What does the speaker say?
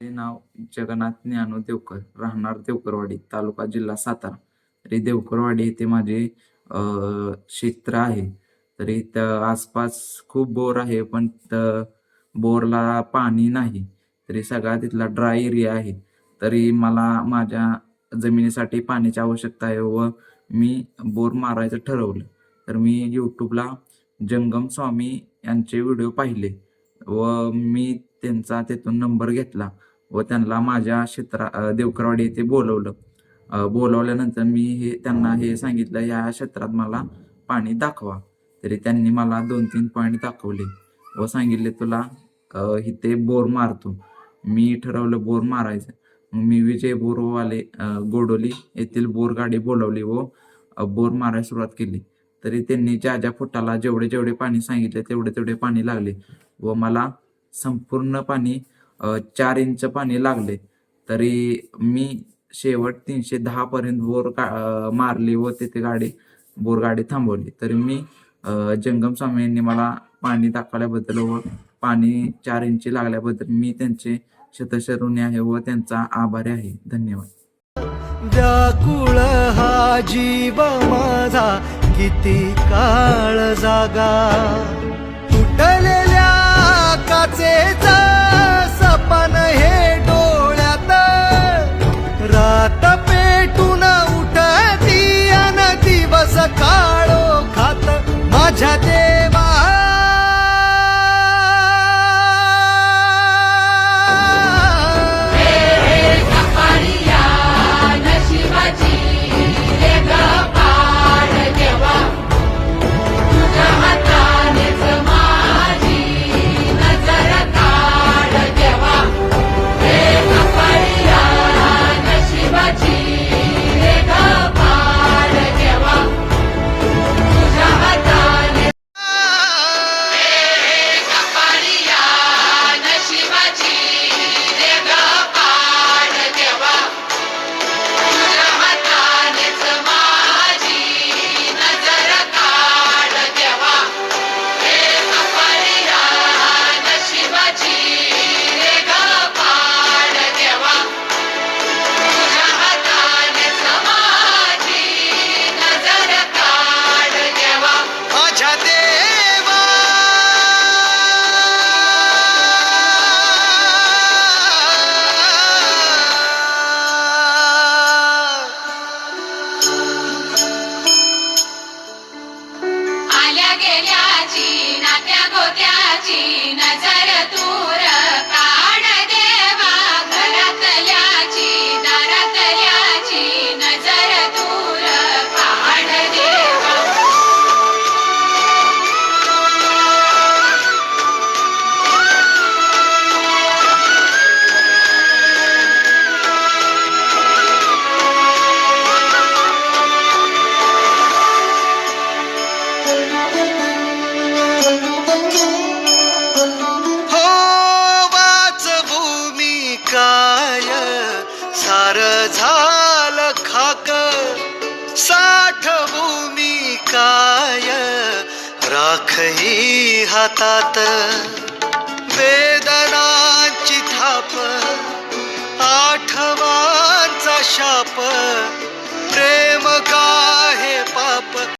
नाव जगन्नाथ ज्ञानू देवकर राहणार देवकरवाडी तालुका जिल्हा सातारा. तरी देवकरवाडी येथे माझे क्षेत्र आहे. तरी इथं आसपास खूप बोर आहे पण बोरला पाणी नाही. तरी सगळा तिथला ड्राय एरिया आहे. तरी मला माझ्या जमिनीसाठी पाण्याची आवश्यकता आहे व मी बोर मारायचं ठरवलं. तर मी यूट्यूबला जंगम स्वामी यांचे व्हिडिओ पाहिले व मी त्यांचा तिथून नंबर घेतला. व त्यांना माझ्या क्षेत्रा देवकरवाडी येथे बोलवलं. बोलवल्यानंतर मी हे त्यांना हे सांगितलं या क्षेत्रात मला पाणी दाखवा. तरी त्यांनी मला दोन तीन पॉईंट दाखवले व सांगितले तुला इथे बोर मारतो. मी ठरवलं बोर मारायचं. मग मी विजय बोरवाले गोडोली येथील बोर गाडी बोलवली व बोर मारायला सुरुवात केली. तरी त्यांनी ज्या ज्या फुटाला जेवढे जेवढे पाणी सांगितले तेवढे तेवढे पाणी लागले व मला संपूर्ण पाणी चार इंच पाणी लागले. तरी मी शेवट तीनशे दहा पर्यंत बोर का मारली व तिथे गाडी बोर गाडी थांबवली. तरी मी जंगम स्वामी यांनी मला पाणी दाखवल्याबद्दल व पाणी चार इंची लागल्याबद्दल मी त्यांचे शतशरुणी आहे व त्यांचा आभारी आहे. धन्यवाद. व्याकुळ हा जीव माझा किती काळ जागा. तुटलेल्या काचेचा आपण हे डोळ्यात रात पेटून उठती अन दिवस काळो खात माझ्या गोत्याची नजर दूर साठभूमी काय? राखही हातात. वेदना